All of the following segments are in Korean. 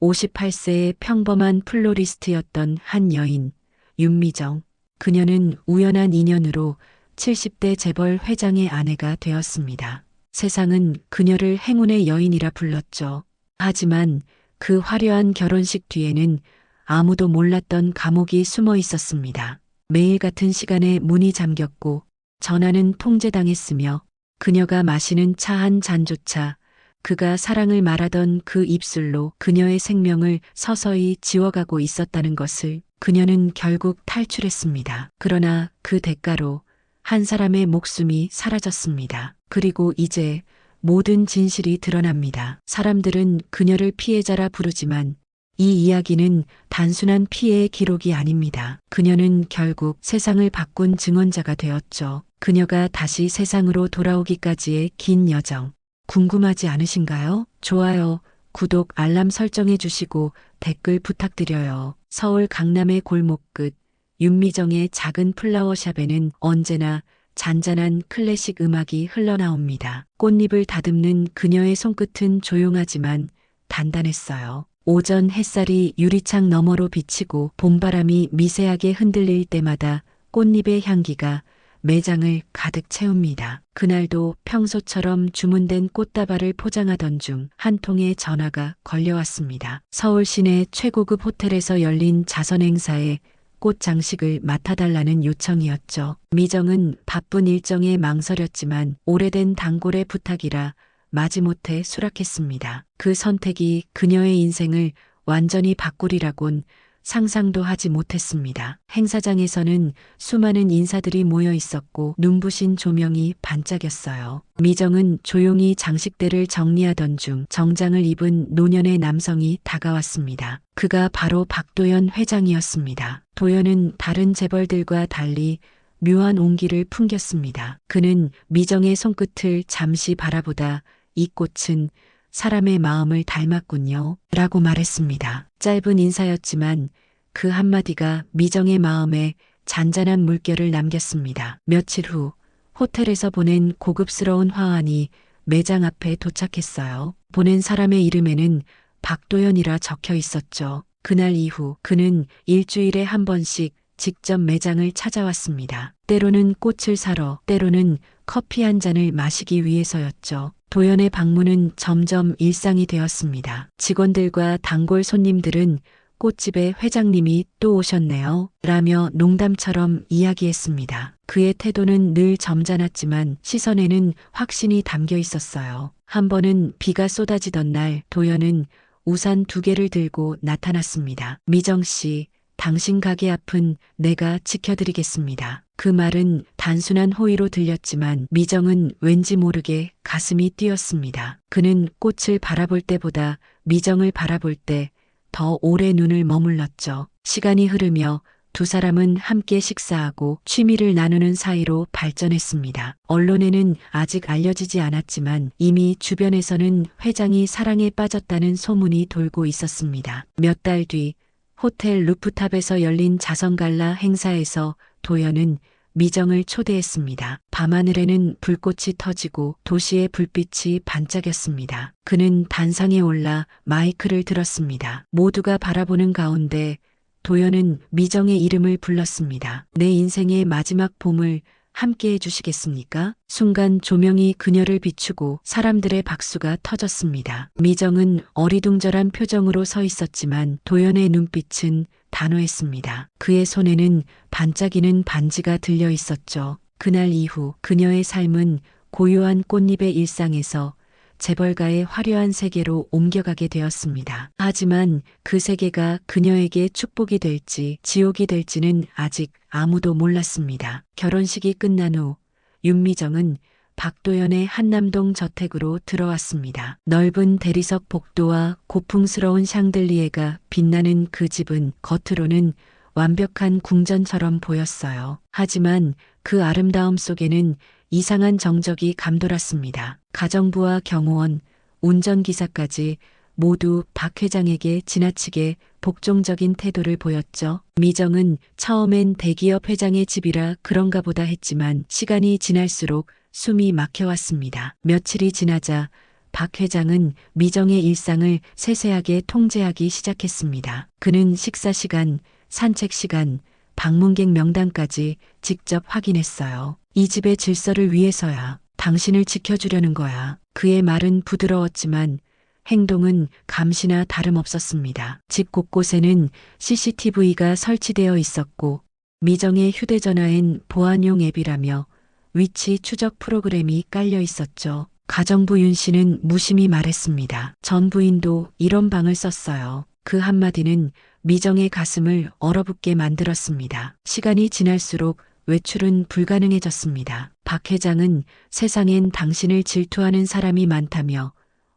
58세의 평범한 플로리스트였던 한 여인, 윤미정. 그녀는 우연한 인연으로 70대 재벌 회장의 아내가 되었습니다. 세상은 그녀를 행운의 여인이라 불렀죠. 하지만 그 화려한 결혼식 뒤에는 아무도 몰랐던 감옥이 숨어 있었습니다. 매일 같은 시간에 문이 잠겼고 전화는 통제당했으며 그녀가 마시는 차 한 잔조차 그가 사랑을 말하던 그 입술로 그녀의 생명을 서서히 지워가고 있었다는 것을 그녀는 결국 탈출했습니다. 그러나 그 대가로 한 사람의 목숨이 사라졌습니다. 그리고 이제 모든 진실이 드러납니다. 사람들은 그녀를 피해자라 부르지만 이 이야기는 단순한 피해의 기록이 아닙니다. 그녀는 결국 세상을 바꾼 증언자가 되었죠. 그녀가 다시 세상으로 돌아오기까지의 긴 여정. 궁금하지 않으신가요? 좋아요, 구독, 알람 설정해 주시고 댓글 부탁드려요. 서울 강남의 골목 끝 윤미정의 작은 플라워샵에는 언제나 잔잔한 클래식 음악이 흘러나옵니다. 꽃잎을 다듬는 그녀의 손끝은 조용하지만 단단했어요. 오전 햇살이 유리창 너머로 비치고 봄바람이 미세하게 흔들릴 때마다 꽃잎의 향기가 매장을 가득 채웁니다. 그날도 평소처럼 주문된 꽃다발을 포장하던 중 한 통의 전화가 걸려왔습니다. 서울 시내 최고급 호텔에서 열린 자선 행사에 꽃 장식을 맡아달라는 요청이었죠. 미정은 바쁜 일정에 망설였지만 오래된 단골의 부탁이라 마지못해 수락했습니다. 그 선택이 그녀의 인생을 완전히 바꾸리라곤 상상도 하지 못했습니다. 행사장에서는 수많은 인사들이 모여 있었고 눈부신 조명이 반짝였어요. 미정은 조용히 장식대를 정리하던 중 정장을 입은 노년의 남성이 다가왔습니다. 그가 바로 박도연 회장이었습니다. 도연은 다른 재벌들과 달리 묘한 온기를 풍겼습니다. 그는 미정의 손끝을 잠시 바라보다 이 꽃은 사람의 마음을 닮았군요. 라고 말했습니다. 짧은 인사였지만 그 한마디가 미정의 마음에 잔잔한 물결을 남겼습니다. 며칠 후 호텔에서 보낸 고급스러운 화환이 매장 앞에 도착했어요. 보낸 사람의 이름에는 박도연이라 적혀 있었죠. 그날 이후 그는 일주일에 한 번씩 직접 매장을 찾아왔습니다. 때로는 꽃을 사러, 때로는 커피 한 잔을 마시기 위해서였죠. 도연의 방문은 점점 일상이 되었습니다. 직원들과 단골 손님들은 꽃집의 회장님이 또 오셨네요. 라며 농담처럼 이야기했습니다. 그의 태도는 늘 점잖았지만 시선에는 확신이 담겨 있었어요. 한 번은 비가 쏟아지던 날 도연은 우산 두 개를 들고 나타났습니다. 미정 씨, 당신 가게 앞은 내가 지켜드리겠습니다. 그 말은 단순한 호의로 들렸지만 미정은 왠지 모르게 가슴이 뛰었습니다. 그는 꽃을 바라볼 때보다 미정을 바라볼 때 더 오래 눈을 머물렀죠. 시간이 흐르며 두 사람은 함께 식사하고 취미를 나누는 사이로 발전했습니다. 언론에는 아직 알려지지 않았지만 이미 주변에서는 회장이 사랑에 빠졌다는 소문이 돌고 있었습니다. 몇 달 뒤 호텔 루프탑에서 열린 자선갈라 행사에서 도연은 미정을 초대했습니다. 밤하늘에는 불꽃이 터지고 도시의 불빛이 반짝였습니다. 그는 단상에 올라 마이크를 들었습니다. 모두가 바라보는 가운데 도연은 미정의 이름을 불렀습니다. 내 인생의 마지막 봄을 함께 해주시겠습니까? 순간 조명이 그녀를 비추고 사람들의 박수가 터졌습니다. 미정은 어리둥절한 표정으로 서 있었지만 도연의 눈빛은 단호했습니다. 그의 손에는 반짝이는 반지가 들려 있었죠. 그날 이후 그녀의 삶은 고요한 꽃잎의 일상에서 재벌가의 화려한 세계로 옮겨가게 되었습니다. 하지만 그 세계가 그녀에게 축복이 될지 지옥이 될지는 아직 아무도 몰랐습니다. 결혼식이 끝난 후 윤미정은 박도연의 한남동 저택으로 들어왔습니다. 넓은 대리석 복도와 고풍스러운 샹들리에가 빛나는 그 집은 겉으로는 완벽한 궁전처럼 보였어요. 하지만 그 아름다움 속에는 이상한 정적이 감돌았습니다. 가정부와 경호원, 운전기사까지 모두 박 회장에게 지나치게 복종적인 태도를 보였죠. 미정은 처음엔 대기업 회장의 집이라 그런가 보다 했지만 시간이 지날수록 숨이 막혀왔습니다. 며칠이 지나자 박 회장은 미정의 일상을 세세하게 통제하기 시작했습니다. 그는 식사 시간, 산책 시간, 방문객 명단까지 직접 확인했어요. 이 집의 질서를 위해서야 당신을 지켜주려는 거야. 그의 말은 부드러웠지만 행동은 감시나 다름없었습니다. 집 곳곳에는 CCTV가 설치되어 있었고 미정의 휴대전화엔 보안용 앱이라며 위치 추적 프로그램이 깔려 있었죠. 가정부 윤 씨는 무심히 말했습니다. 전 부인도 이런 방을 썼어요. 그 한마디는 미정의 가슴을 얼어붙게 만들었습니다. 시간이 지날수록 외출은 불가능해졌습니다. 박 회장은 세상엔 당신을 질투하는 사람이 많다며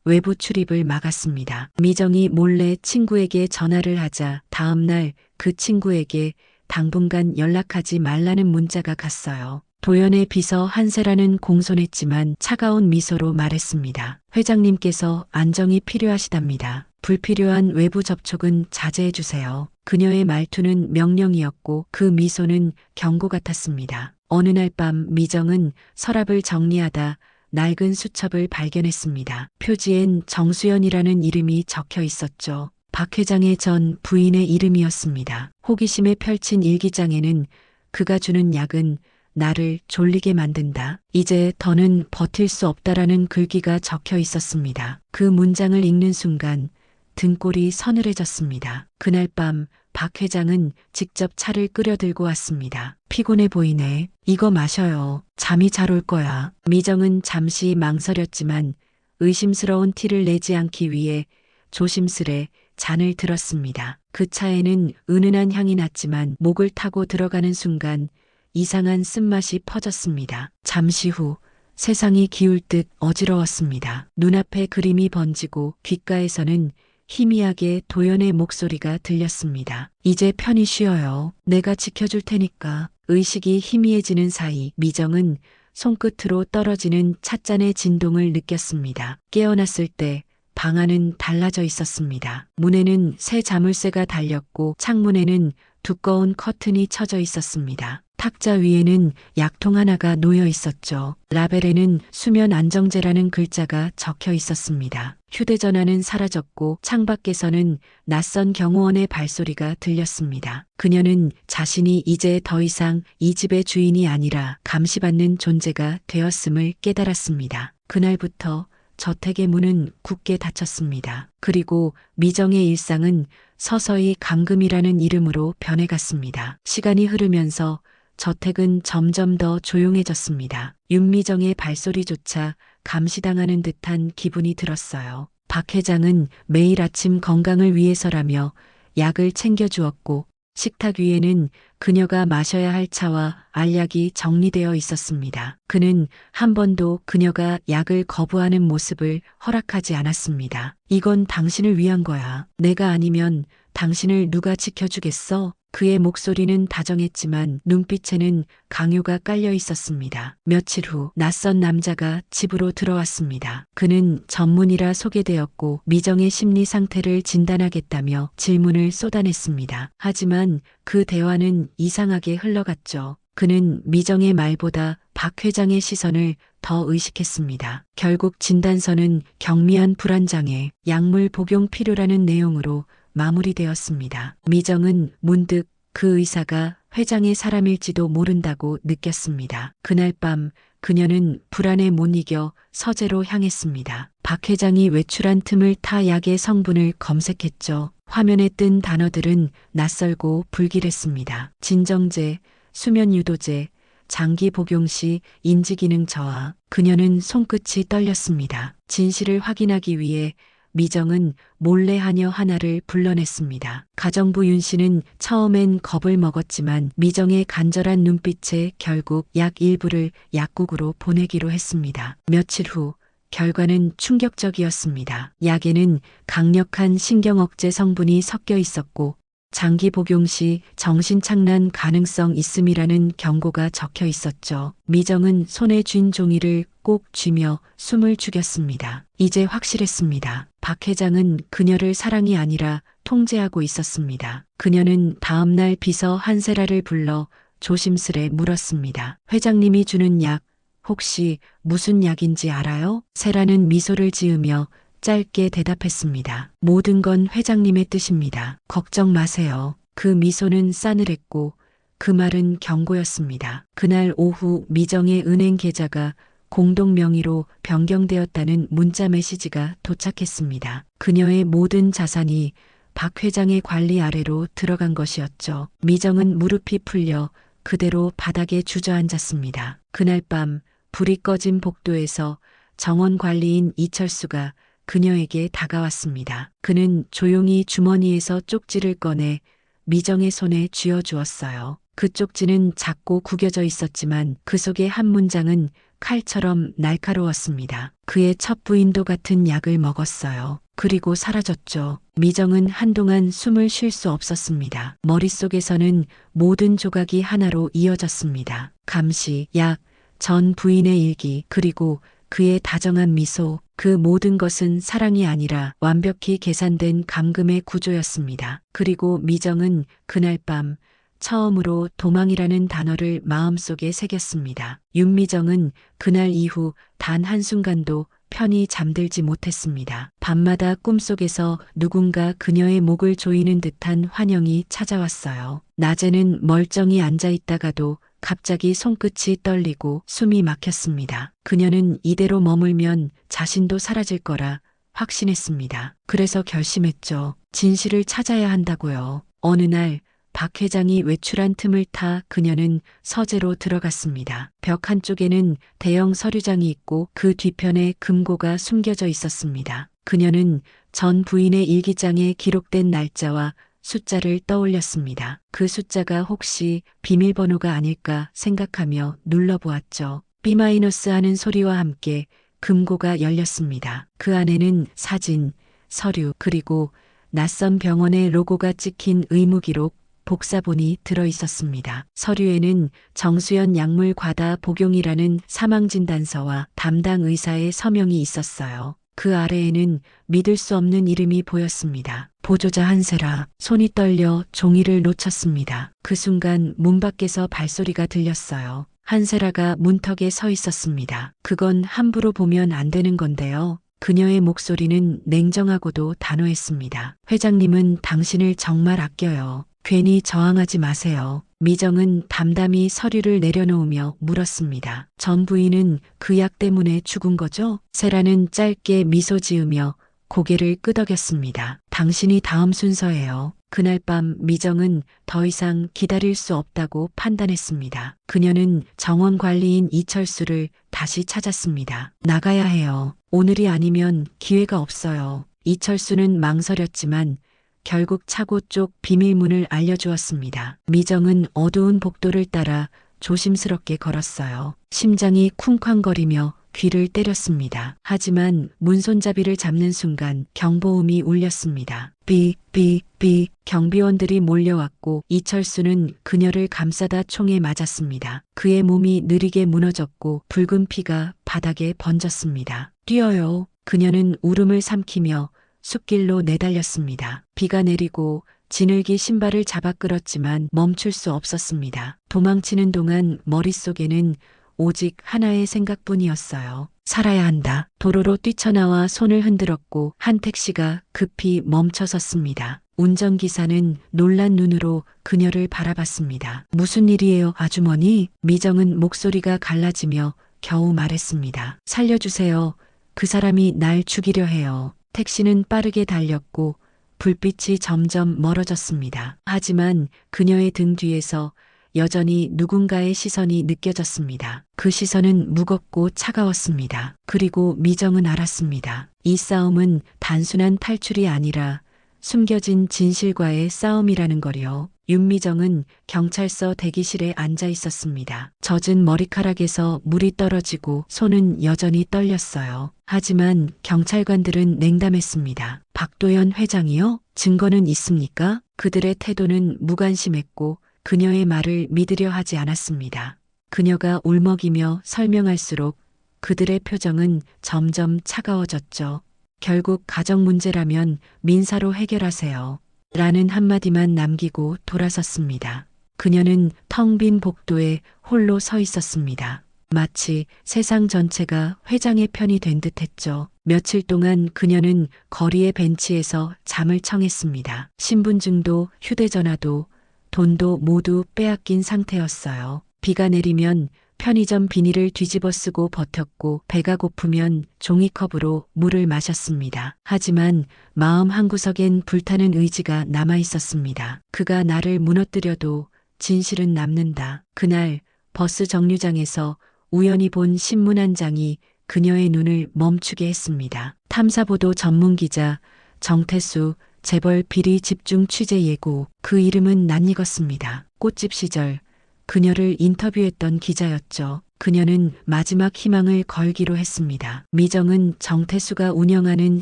외부 출입을 막았습니다. 미정이 몰래 친구에게 전화를 하자 다음날 그 친구에게 당분간 연락하지 말라는 문자가 갔어요. 도연의 비서 한세라는 공손했지만 차가운 미소로 말했습니다. 회장님께서 안정이 필요하시답니다. 불필요한 외부 접촉은 자제해 주세요. 그녀의 말투는 명령이었고 그 미소는 경고 같았습니다. 어느 날 밤 미정은 서랍을 정리하다 낡은 수첩을 발견했습니다. 표지엔 정수연이라는 이름이 적혀 있었죠. 박 회장의 전 부인의 이름이었습니다. 호기심에 펼친 일기장에는 그가 주는 약은 나를 졸리게 만든다. 이제 더는 버틸 수 없다라는 글귀가 적혀 있었습니다. 그 문장을 읽는 순간 등골이 서늘해졌습니다. 그날 밤 박 회장은 직접 차를 끓여 들고 왔습니다. 피곤해 보이네. 이거 마셔요. 잠이 잘 올 거야. 미정은 잠시 망설였지만 의심스러운 티를 내지 않기 위해 조심스레 잔을 들었습니다. 그 차에는 은은한 향이 났지만 목을 타고 들어가는 순간 이상한 쓴맛이 퍼졌습니다. 잠시 후 세상이 기울 듯 어지러웠습니다. 눈앞에 그림이 번지고 귓가에서는 희미하게 도연의 목소리가 들렸습니다. 이제 편히 쉬어요. 내가 지켜줄 테니까. 의식이 희미해지는 사이 미정은 손끝으로 떨어지는 찻잔의 진동을 느꼈습니다. 깨어났을 때 방 안은 달라져 있었습니다. 문에는 새 자물쇠가 달렸고 창문에는 두꺼운 커튼이 쳐져 있었습니다. 탁자 위에는 약통 하나가 놓여 있었죠. 라벨에는 수면 안정제라는 글자가 적혀 있었습니다. 휴대전화는 사라졌고 창밖에서는 낯선 경호원의 발소리가 들렸습니다. 그녀는 자신이 이제 더 이상 이 집의 주인이 아니라 감시받는 존재가 되었음을 깨달았습니다. 그날부터 저택의 문은 굳게 닫혔습니다. 그리고 미정의 일상은 서서히 감금이라는 이름으로 변해갔습니다. 시간이 흐르면서 저택은 점점 더 조용해졌습니다. 윤미정의 발소리조차 감시당하는 듯한 기분이 들었어요. 박 회장은 매일 아침 건강을 위해서라며 약을 챙겨주었고 식탁 위에는 그녀가 마셔야 할 차와 알약이 정리되어 있었습니다. 그는 한 번도 그녀가 약을 거부하는 모습을 허락하지 않았습니다. 이건 당신을 위한 거야. 내가 아니면 당신을 누가 지켜주겠어? 그의 목소리는 다정했지만 눈빛에는 강요가 깔려 있었습니다. 며칠 후 낯선 남자가 집으로 들어왔습니다. 그는 전문이라 소개되었고 미정의 심리 상태를 진단하겠다며 질문을 쏟아냈습니다. 하지만 그 대화는 이상하게 흘러갔죠. 그는 미정의 말보다 박 회장의 시선을 더 의식했습니다. 결국 진단서는 경미한 불안장애, 약물 복용 필요라는 내용으로 마무리되었습니다. 미정은 문득 그 의사가 회장의 사람일지도 모른다고 느꼈습니다. 그날 밤 그녀는 불안에 못 이겨 서재로 향했습니다. 박 회장이 외출한 틈을 타 약의 성분을 검색했죠. 화면에 뜬 단어들은 낯설고 불길했습니다. 진정제, 수면 유도제, 장기 복용 시 인지기능 저하. 그녀는 손끝이 떨렸습니다. 진실을 확인하기 위해 미정은 몰래 하녀 하나를 불러냈습니다. 가정부 윤 씨는 처음엔 겁을 먹었지만 미정의 간절한 눈빛에 결국 약 일부를 약국으로 보내기로 했습니다. 며칠 후 결과는 충격적이었습니다. 약에는 강력한 신경억제 성분이 섞여 있었고 장기 복용 시 정신착란 가능성 있음이라는 경고가 적혀 있었죠. 미정은 손에 쥔 종이를 꼭 쥐며 숨을 죽였습니다. 이제 확실했습니다. 박 회장은 그녀를 사랑이 아니라 통제하고 있었습니다. 그녀는 다음날 비서 한세라를 불러 조심스레 물었습니다. 회장님이 주는 약 혹시 무슨 약인지 알아요? 세라는 미소를 지으며 짧게 대답했습니다. 모든 건 회장님의 뜻입니다. 걱정 마세요. 그 미소는 싸늘했고 그 말은 경고였습니다. 그날 오후 미정의 은행 계좌가 공동 명의로 변경되었다는 문자 메시지가 도착했습니다. 그녀의 모든 자산이 박 회장의 관리 아래로 들어간 것이었죠. 미정은 무릎이 풀려 그대로 바닥에 주저앉았습니다. 그날 밤 불이 꺼진 복도에서 정원 관리인 이철수가 그녀에게 다가왔습니다. 그는 조용히 주머니에서 쪽지를 꺼내 미정의 손에 쥐어 주었어요. 그 쪽지는 작고 구겨져 있었지만 그 속의 한 문장은 칼처럼 날카로웠습니다. 그의 첫 부인도 같은 약을 먹었어요. 그리고 사라졌죠. 미정은 한동안 숨을 쉴 수 없었습니다. 머릿속에서는 모든 조각이 하나로 이어졌습니다. 감시, 약, 전 부인의 일기, 그리고 그의 다정한 미소, 그 모든 것은 사랑이 아니라 완벽히 계산된 감금의 구조였습니다. 그리고 미정은 그날 밤 처음으로 도망이라는 단어를 마음속에 새겼습니다. 윤미정은 그날 이후 단 한순간도 편히 잠들지 못했습니다. 밤마다 꿈속에서 누군가 그녀의 목을 조이는 듯한 환영이 찾아왔어요. 낮에는 멀쩡히 앉아 있다가도 갑자기 손끝이 떨리고 숨이 막혔습니다. 그녀는 이대로 머물면 자신도 사라질 거라 확신했습니다. 그래서 결심했죠. 진실을 찾아야 한다고요. 어느 날 박 회장이 외출한 틈을 타 그녀는 서재로 들어갔습니다. 벽 한쪽에는 대형 서류장이 있고 그 뒤편에 금고가 숨겨져 있었습니다. 그녀는 전 부인의 일기장에 기록된 날짜와 숫자를 떠올렸습니다. 그 숫자가 혹시 비밀번호가 아닐까 생각하며 눌러보았죠. B- 하는 소리와 함께 금고가 열렸습니다. 그 안에는 사진, 서류, 그리고 낯선 병원의 로고가 찍힌 의무기록, 복사본이 들어 있었습니다. 서류에는 정수연 약물 과다 복용이라는 사망진단서와 담당 의사의 서명이 있었어요. 그 아래에는 믿을 수 없는 이름이 보였습니다. 보조자 한세라 손이 떨려 종이를 놓쳤습니다. 그 순간 문 밖에서 발소리가 들렸어요. 한세라가 문턱에 서 있었습니다. 그건 함부로 보면 안 되는 건데요. 그녀의 목소리는 냉정하고도 단호했습니다. 회장님은 당신을 정말 아껴요. 괜히 저항하지 마세요. 미정은 담담히 서류를 내려놓으며 물었습니다. 전 부인은 그 약 때문에 죽은 거죠? 세라는 짧게 미소 지으며 고개를 끄덕였습니다. 당신이 다음 순서예요. 그날 밤 미정은 더 이상 기다릴 수 없다고 판단했습니다. 그녀는 정원 관리인 이철수를 다시 찾았습니다. 나가야 해요. 오늘이 아니면 기회가 없어요. 이철수는 망설였지만 결국 차고 쪽 비밀문을 알려주었습니다. 미정은 어두운 복도를 따라 조심스럽게 걸었어요. 심장이 쿵쾅거리며 귀를 때렸습니다. 하지만 문손잡이를 잡는 순간 경보음이 울렸습니다. 삐, 삐, 삐. 경비원들이 몰려왔고 이철수는 그녀를 감싸다 총에 맞았습니다. 그의 몸이 느리게 무너졌고 붉은 피가 바닥에 번졌습니다. 뛰어요. 그녀는 울음을 삼키며 숲길로 내달렸습니다. 비가 내리고 지늘기 신발을 잡아 끌었지만 멈출 수 없었습니다. 도망치는 동안 머릿속에는 오직 하나의 생각뿐이었어요. 살아야 한다. 도로로 뛰쳐나와 손을 흔들었고 한 택시가 급히 멈춰섰습니다. 운전기사는 놀란 눈으로 그녀를 바라봤습니다. 무슨 일이에요, 아주머니? 미정은 목소리가 갈라지며 겨우 말했습니다. 살려주세요. 그 사람이 날 죽이려 해요. 택시는 빠르게 달렸고 불빛이 점점 멀어졌습니다. 하지만 그녀의 등 뒤에서 여전히 누군가의 시선이 느껴졌습니다. 그 시선은 무겁고 차가웠습니다. 그리고 미정은 알았습니다. 이 싸움은 단순한 탈출이 아니라 숨겨진 진실과의 싸움이라는 거요. 윤미정은 경찰서 대기실에 앉아 있었습니다. 젖은 머리카락에서 물이 떨어지고 손은 여전히 떨렸어요. 하지만 경찰관들은 냉담했습니다. 박도연 회장이요? 증거는 있습니까? 그들의 태도는 무관심했고 그녀의 말을 믿으려 하지 않았습니다. 그녀가 울먹이며 설명할수록 그들의 표정은 점점 차가워졌죠. 결국 가정 문제라면 민사로 해결하세요. 라는 한마디만 남기고 돌아섰습니다. 그녀는 텅 빈 복도에 홀로 서 있었습니다. 마치 세상 전체가 회장의 편이 된 듯했죠. 며칠 동안 그녀는 거리의 벤치에서 잠을 청했습니다. 신분증도 휴대전화도 돈도 모두 빼앗긴 상태였어요. 비가 내리면 편의점 비닐을 뒤집어 쓰고 버텼고 배가 고프면 종이컵으로 물을 마셨습니다. 하지만 마음 한구석엔 불타는 의지가 남아 있었습니다. 그가 나를 무너뜨려도 진실은 남는다. 그날 버스 정류장에서 우연히 본 신문 한 장이 그녀의 눈을 멈추게 했습니다. 탐사보도 전문 기자 정태수 재벌 비리 집중 취재 예고 그 이름은 낯익었습니다. 꽃집 시절 그녀를 인터뷰했던 기자였죠. 그녀는 마지막 희망을 걸기로 했습니다. 미정은 정태수가 운영하는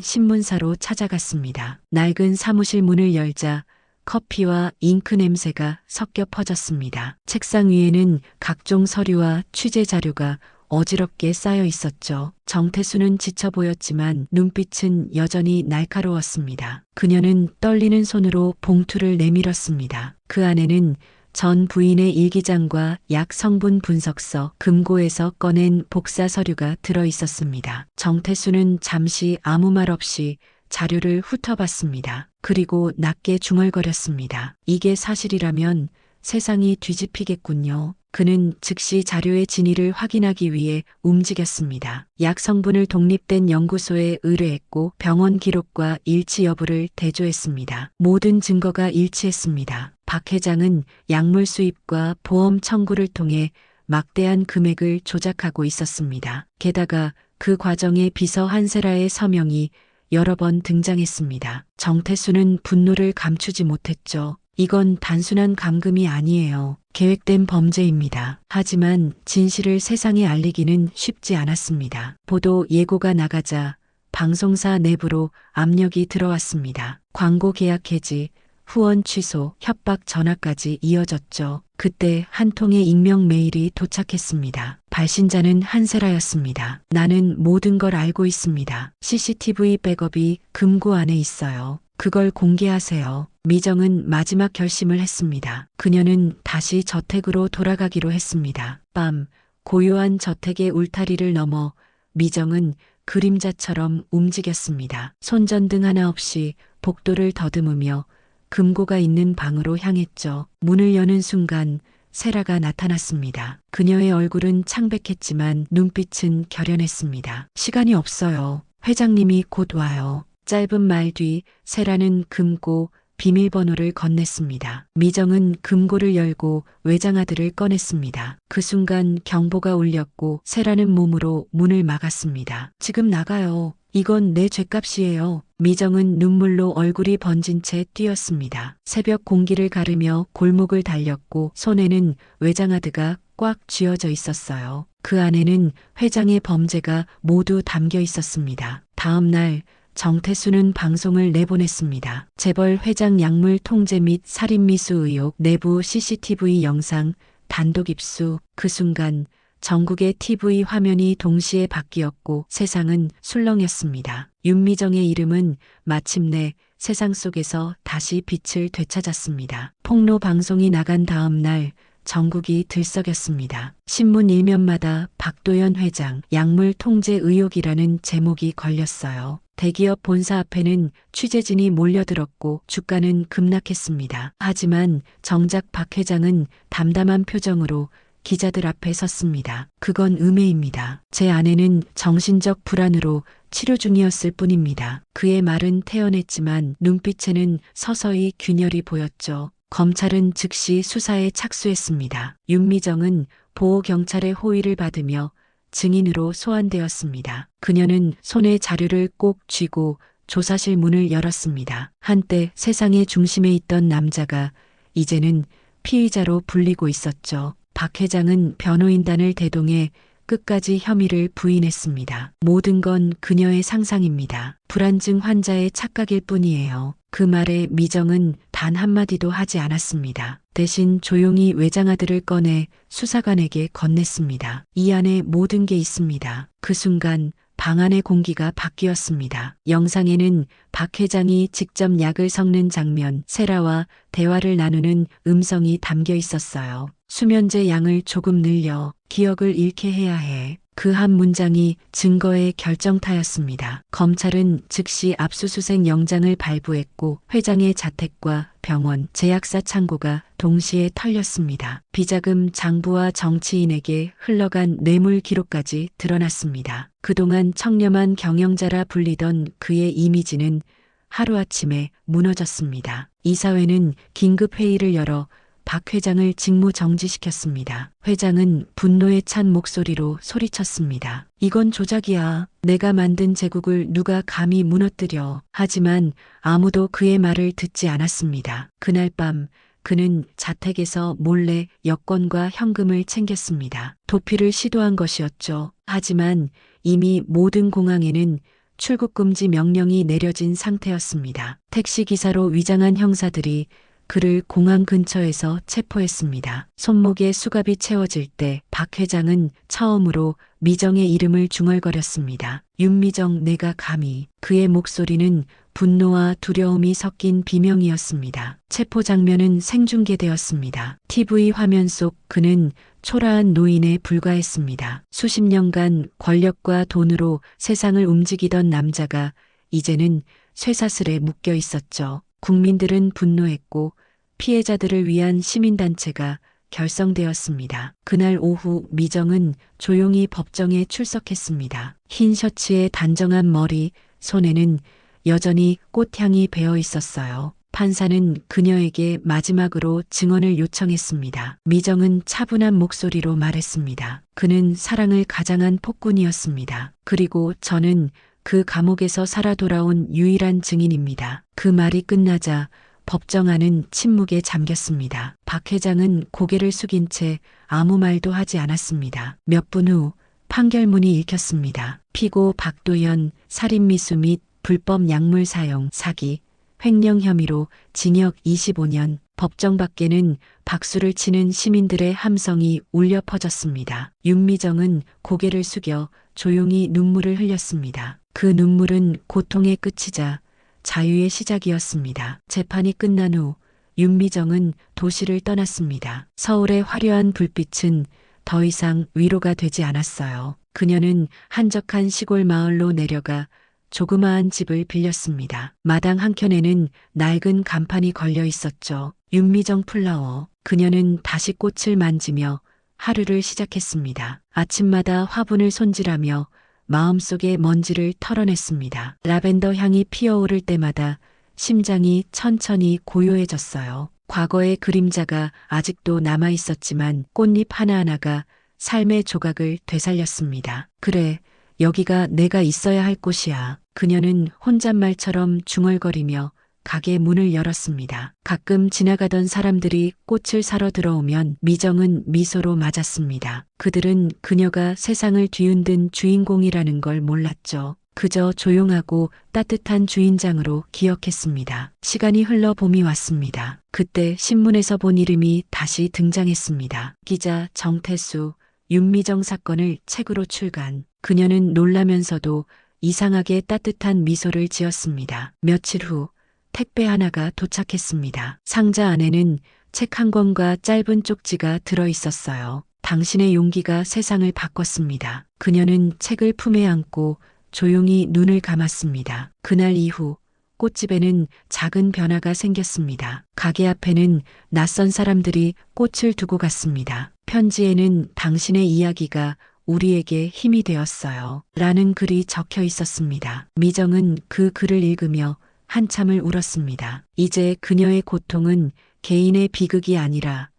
신문사로 찾아갔습니다. 낡은 사무실 문을 열자 커피와 잉크 냄새가 섞여 퍼졌습니다. 책상 위에는 각종 서류와 취재 자료가 어지럽게 쌓여 있었죠. 정태수는 지쳐 보였지만 눈빛은 여전히 날카로웠습니다. 그녀는 떨리는 손으로 봉투를 내밀었습니다. 그 안에는 전 부인의 일기장과 약 성분 분석서, 금고에서 꺼낸 복사 서류가 들어 있었습니다. 정태수는 잠시 아무 말 없이 자료를 훑어봤습니다. 그리고 낮게 중얼거렸습니다. 이게 사실이라면 세상이 뒤집히겠군요. 그는 즉시 자료의 진위를 확인하기 위해 움직였습니다. 약 성분을 독립된 연구소에 의뢰했고 병원 기록과 일치 여부를 대조했습니다. 모든 증거가 일치했습니다. 박 회장은 약물 수입과 보험 청구를 통해 막대한 금액을 조작하고 있었습니다. 게다가 그 과정에 비서 한세라의 서명이 여러 번 등장했습니다. 정태수는 분노를 감추지 못했죠. 이건 단순한 감금이 아니에요. 계획된 범죄입니다. 하지만 진실을 세상에 알리기는 쉽지 않았습니다. 보도 예고가 나가자 방송사 내부로 압력이 들어왔습니다. 광고 계약 해지, 후원 취소, 협박 전화까지 이어졌죠. 그때 한 통의 익명 메일이 도착했습니다. 발신자는 한세라였습니다. 나는 모든 걸 알고 있습니다. CCTV 백업이 금고 안에 있어요. 그걸 공개하세요. 미정은 마지막 결심을 했습니다. 그녀는 다시 저택으로 돌아가기로 했습니다. 밤, 고요한 저택의 울타리를 넘어 미정은 그림자처럼 움직였습니다. 손전등 하나 없이 복도를 더듬으며 금고가 있는 방으로 향했죠. 문을 여는 순간 세라가 나타났습니다. 그녀의 얼굴은 창백했지만 눈빛은 결연했습니다. 시간이 없어요. 회장님이 곧 와요. 짧은 말 뒤 세라는 금고 비밀번호를 건넸습니다. 미정은 금고를 열고 외장하드를 꺼냈습니다. 그 순간 경보가 울렸고 세라는 몸으로 문을 막았습니다. 지금 나가요. 이건 내 죗값이에요. 미정은 눈물로 얼굴이 번진 채 뛰었습니다. 새벽 공기를 가르며 골목을 달렸고 손에는 외장하드가 꽉 쥐어져 있었어요. 그 안에는 회장의 범죄가 모두 담겨 있었습니다. 다음 날 정태수는 방송을 내보냈습니다. 재벌 회장 약물 통제 및 살인 미수 의혹 내부 CCTV 영상 단독 입수 그 순간 전국의 TV 화면이 동시에 바뀌었고 세상은 술렁였습니다. 윤미정의 이름은 마침내 세상 속에서 다시 빛을 되찾았습니다. 폭로 방송이 나간 다음 날 전국이 들썩였습니다. 신문 일면마다 박도연 회장 약물 통제 의혹이라는 제목이 걸렸어요. 대기업 본사 앞에는 취재진이 몰려들었고 주가는 급락했습니다. 하지만 정작 박 회장은 담담한 표정으로 기자들 앞에 섰습니다. 그건 음해입니다. 제 아내는 정신적 불안으로 치료 중이었을 뿐입니다. 그의 말은 태연했지만 눈빛에는 서서히 균열이 보였죠. 검찰은 즉시 수사에 착수했습니다. 윤미정은 보호경찰의 호의를 받으며 증인으로 소환되었습니다. 그녀는 손에 자료를 꼭 쥐고 조사실 문을 열었습니다. 한때 세상의 중심에 있던 남자가 이제는 피의자로 불리고 있었죠. 박 회장은 변호인단을 대동해 끝까지 혐의를 부인했습니다. 모든 건 그녀의 상상입니다. 불안증 환자의 착각일 뿐이에요. 그 말에 미정은 단 한마디도 하지 않았습니다. 대신 조용히 외장하드를 꺼내 수사관에게 건넸습니다. 이 안에 모든 게 있습니다. 그 순간 방 안의 공기가 바뀌었습니다. 영상에는 박 회장이 직접 약을 섞는 장면, 세라와 대화를 나누는 음성이 담겨 있었어요. 수면제 양을 조금 늘려 기억을 잃게 해야 해. 그 한 문장이 증거의 결정타였습니다. 검찰은 즉시 압수수색 영장을 발부했고 회장의 자택과 병원, 제약사 창고가 동시에 털렸습니다. 비자금 장부와 정치인에게 흘러간 뇌물 기록까지 드러났습니다. 그동안 청렴한 경영자라 불리던 그의 이미지는 하루아침에 무너졌습니다. 이사회는 긴급 회의를 열어 박 회장을 직무 정지시켰습니다. 회장은 분노에 찬 목소리로 소리쳤습니다. 이건 조작이야. 내가 만든 제국을 누가 감히 무너뜨려. 하지만 아무도 그의 말을 듣지 않았습니다. 그날 밤 그는 자택에서 몰래 여권과 현금을 챙겼습니다. 도피를 시도한 것이었죠. 하지만 이미 모든 공항에는 출국 금지 명령이 내려진 상태였습니다. 택시 기사로 위장한 형사들이 그를 공항 근처에서 체포했습니다. 손목에 수갑이 채워질 때 박 회장은 처음으로 미정의 이름을 중얼거렸습니다. 윤미정 내가 감히 그의 목소리는 분노와 두려움이 섞인 비명이었습니다. 체포 장면은 생중계되었습니다. TV 화면 속 그는 초라한 노인에 불과했습니다. 수십 년간 권력과 돈으로 세상을 움직이던 남자가 이제는 쇠사슬에 묶여 있었죠. 국민들은 분노했고 피해자들을 위한 시민단체가 결성되었습니다. 그날 오후 미정은 조용히 법정에 출석했습니다. 흰 셔츠에 단정한 머리, 손에는 여전히 꽃향이 배어 있었어요. 판사는 그녀에게 마지막으로 증언을 요청했습니다. 미정은 차분한 목소리로 말했습니다. 그는 사랑을 가장한 폭군이었습니다. 그리고 저는 그 감옥에서 살아 돌아온 유일한 증인입니다. 그 말이 끝나자 법정 안은 침묵에 잠겼습니다. 박 회장은 고개를 숙인 채 아무 말도 하지 않았습니다. 몇 분 후 판결문이 읽혔습니다. 피고 박도연 살인미수 및 불법 약물 사용 사기 횡령 혐의로 징역 25년 법정 밖에는 박수를 치는 시민들의 함성이 울려 퍼졌습니다. 윤미정은 고개를 숙여 조용히 눈물을 흘렸습니다. 그 눈물은 고통의 끝이자 자유의 시작이었습니다. 재판이 끝난 후 윤미정은 도시를 떠났습니다. 서울의 화려한 불빛은 더 이상 위로가 되지 않았어요. 그녀는 한적한 시골 마을로 내려가 조그마한 집을 빌렸습니다. 마당 한켠에는 낡은 간판이 걸려 있었죠. 윤미정 플라워. 그녀는 다시 꽃을 만지며 하루를 시작했습니다. 아침마다 화분을 손질하며 마음속의 먼지를 털어냈습니다. 라벤더 향이 피어오를 때마다 심장이 천천히 고요해졌어요. 과거의 그림자가 아직도 남아 있었지만 꽃잎 하나하나가 삶의 조각을 되살렸습니다. 그래, 여기가 내가 있어야 할 곳이야. 그녀는 혼잣말처럼 중얼거리며 가게 문을 열었습니다. 가끔 지나가던 사람들이 꽃을 사러 들어오면 미정은 미소로 맞았습니다. 그들은 그녀가 세상을 뒤흔든 주인공이라는 걸 몰랐죠. 그저 조용하고 따뜻한 주인장으로 기억했습니다. 시간이 흘러 봄이 왔습니다. 그때 신문에서 본 이름이 다시 등장했습니다. 기자 정태수, 윤미정 사건을 책으로 출간. 그녀는 놀라면서도 이상하게 따뜻한 미소를 지었습니다. 며칠 후 택배 하나가 도착했습니다. 상자 안에는 책 한 권과 짧은 쪽지가 들어 있었어요. 당신의 용기가 세상을 바꿨습니다. 그녀는 책을 품에 안고 조용히 눈을 감았습니다. 그날 이후 꽃집에는 작은 변화가 생겼습니다. 가게 앞에는 낯선 사람들이 꽃을 두고 갔습니다. 편지에는 당신의 이야기가 우리에게 힘이 되었어요. 라는 글이 적혀 있었습니다. 미정은 그 글을 읽으며 한참을 울었습니다. 이제 그녀의 고통은 개인의 비극이 아니라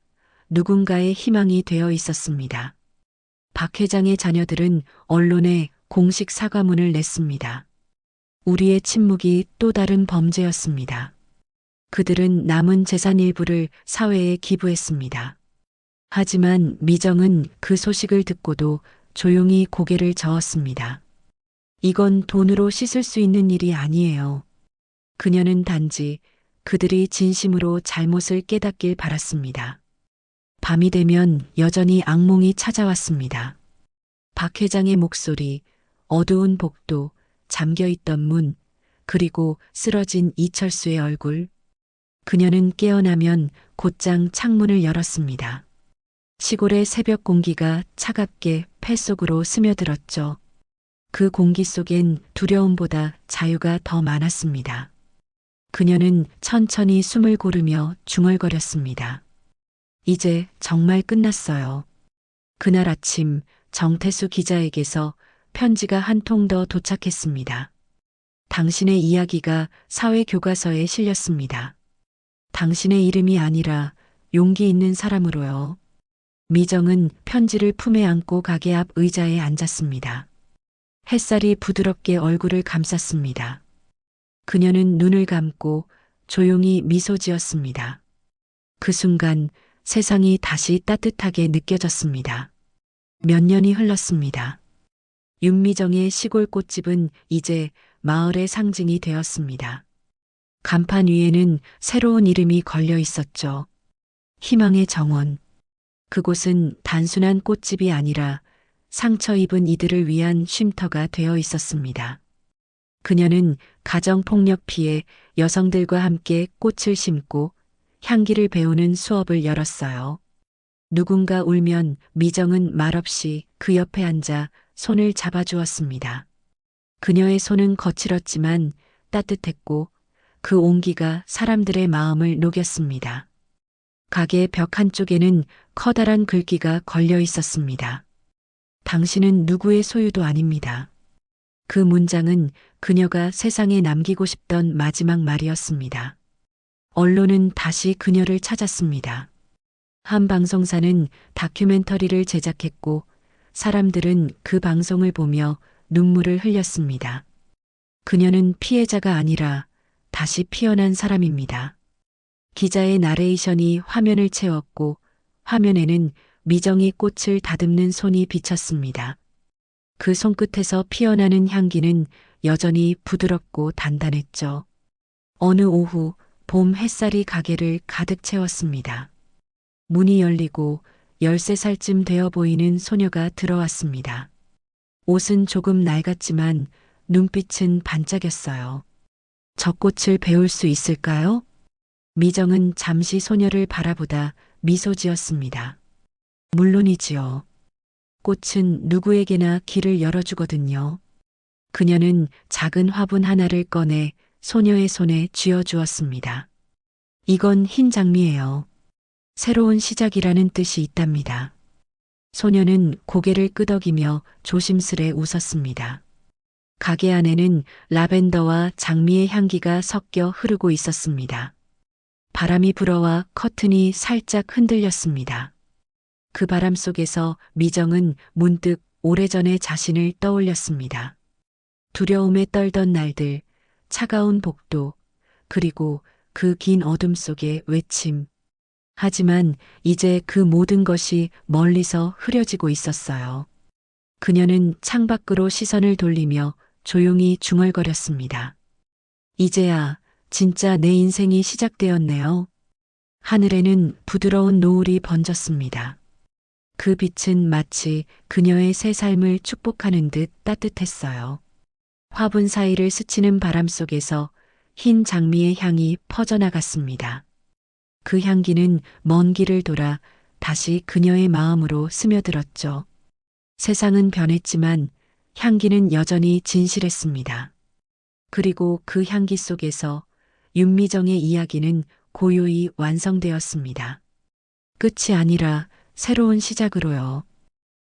누군가의 희망이 되어 있었습니다. 박 회장의 자녀들은 언론에 공식 사과문을 냈습니다. 우리의 침묵이 또 다른 범죄였습니다. 그들은 남은 재산 일부를 사회에 기부했습니다. 하지만 미정은 그 소식을 듣고도 조용히 고개를 저었습니다. 이건 돈으로 씻을 수 있는 일이 아니에요. 그녀는 단지 그들이 진심으로 잘못을 깨닫길 바랐습니다. 밤이 되면 여전히 악몽이 찾아왔습니다. 박 회장의 목소리, 어두운 복도, 잠겨있던 문, 그리고 쓰러진 이철수의 얼굴. 그녀는 깨어나면 곧장 창문을 열었습니다. 시골의 새벽 공기가 차갑게 폐 속으로 스며들었죠. 그 공기 속엔 두려움보다 자유가 더 많았습니다. 그녀는 천천히 숨을 고르며 중얼거렸습니다. 이제 정말 끝났어요. 그날 아침 정태수 기자에게서 편지가 한 통 더 도착했습니다. 당신의 이야기가 사회 교과서에 실렸습니다. 당신의 이름이 아니라 용기 있는 사람으로요. 미정은 편지를 품에 안고 가게 앞 의자에 앉았습니다. 햇살이 부드럽게 얼굴을 감쌌습니다. 그녀는 눈을 감고 조용히 미소 지었습니다. 그 순간 세상이 다시 따뜻하게 느껴졌습니다. 몇 년이 흘렀습니다. 윤미정의 시골 꽃집은 이제 마을의 상징이 되었습니다. 간판 위에는 새로운 이름이 걸려 있었죠. 희망의 정원. 그곳은 단순한 꽃집이 아니라 상처 입은 이들을 위한 쉼터가 되어 있었습니다. 그녀는 가정폭력 피해 여성들과 함께 꽃을 심고 향기를 배우는 수업을 열었어요. 누군가 울면 미정은 말없이 그 옆에 앉아 손을 잡아주었습니다. 그녀의 손은 거칠었지만 따뜻했고 그 온기가 사람들의 마음을 녹였습니다. 가게 벽 한쪽에는 커다란 글귀가 걸려 있었습니다. 당신은 누구의 소유도 아닙니다. 그 문장은 그녀가 세상에 남기고 싶던 마지막 말이었습니다. 언론은 다시 그녀를 찾았습니다. 한 방송사는 다큐멘터리를 제작했고 사람들은 그 방송을 보며 눈물을 흘렸습니다. 그녀는 피해자가 아니라 다시 피어난 사람입니다. 기자의 나레이션이 화면을 채웠고 화면에는 미정이 꽃을 다듬는 손이 비쳤습니다. 그 손끝에서 피어나는 향기는 여전히 부드럽고 단단했죠. 어느 오후 봄 햇살이 가게를 가득 채웠습니다. 문이 열리고 13살쯤 되어 보이는 소녀가 들어왔습니다. 옷은 조금 낡았지만 눈빛은 반짝였어요. 저 꽃을 배울 수 있을까요? 미정은 잠시 소녀를 바라보다 미소 지었습니다. 물론이지요. 꽃은 누구에게나 길을 열어주거든요. 그녀는 작은 화분 하나를 꺼내 소녀의 손에 쥐어 주었습니다. 이건 흰 장미예요. 새로운 시작이라는 뜻이 있답니다. 소녀는 고개를 끄덕이며 조심스레 웃었습니다. 가게 안에는 라벤더와 장미의 향기가 섞여 흐르고 있었습니다. 바람이 불어와 커튼이 살짝 흔들렸습니다. 그 바람 속에서 미정은 문득 오래전의 자신을 떠올렸습니다. 두려움에 떨던 날들, 차가운 복도, 그리고 그 긴 어둠 속의 외침. 하지만 이제 그 모든 것이 멀리서 흐려지고 있었어요. 그녀는 창밖으로 시선을 돌리며 조용히 중얼거렸습니다. 이제야 진짜 내 인생이 시작되었네요. 하늘에는 부드러운 노을이 번졌습니다. 그 빛은 마치 그녀의 새 삶을 축복하는 듯 따뜻했어요. 화분 사이를 스치는 바람 속에서 흰 장미의 향이 퍼져나갔습니다. 그 향기는 먼 길을 돌아 다시 그녀의 마음으로 스며들었죠. 세상은 변했지만 향기는 여전히 진실했습니다. 그리고 그 향기 속에서 윤미정의 이야기는 고요히 완성되었습니다. 끝이 아니라 새로운 시작으로요.